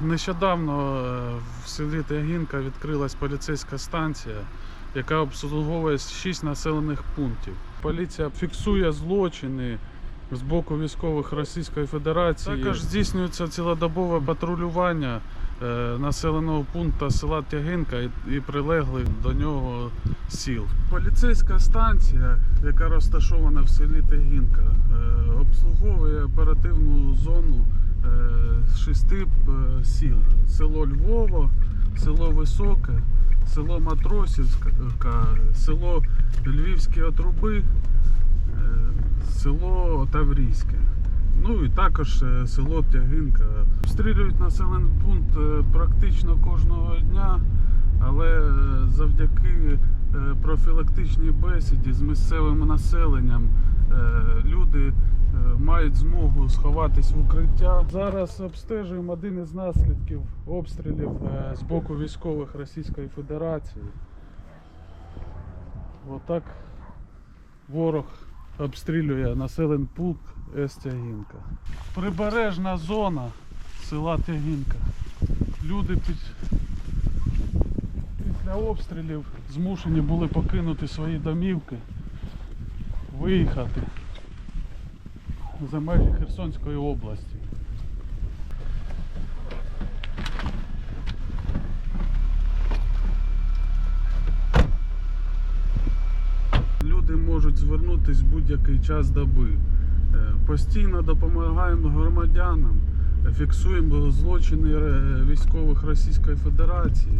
Нещодавно е, в селі Тягінка відкрилась поліцейська станція, яка обслуговує 6 населених пунктів. Поліція фіксує злочини з боку військових Російської Федерації. Також здійснюється цілодобове патрулювання е, населеного пункту села Тягинка і, прилеглих до нього сіл. Поліцейська станція, яка розташована в селі Тягінка, е, обслуговує оперативну зону з шести е, сіл: село Львово, село Високе, село Матросівська, село Львівські Отруби, е, село Таврійське. Ну і також е, село Тягинка. Обстрілюють населений пункт е, практично кожного дня, але е, завдяки е, профілактичній бесіді з місцевим населенням е, е, мають змогу сховатись в укриття. Зараз обстежуємо один із наслідків обстрілів е, з боку військових Російської Федерації. Отак ворог обстрілює населений пункт С-Тягінка. Прибережна зона села Тягінка. Люди під... після обстрілів змушені були покинути свої домівки, виїхати за межі Херсонської області. Люди можуть звернутися будь-який час доби. Е, Постійно допомагаємо громадянам, фіксуємо злочини е, військових Російської Федерації.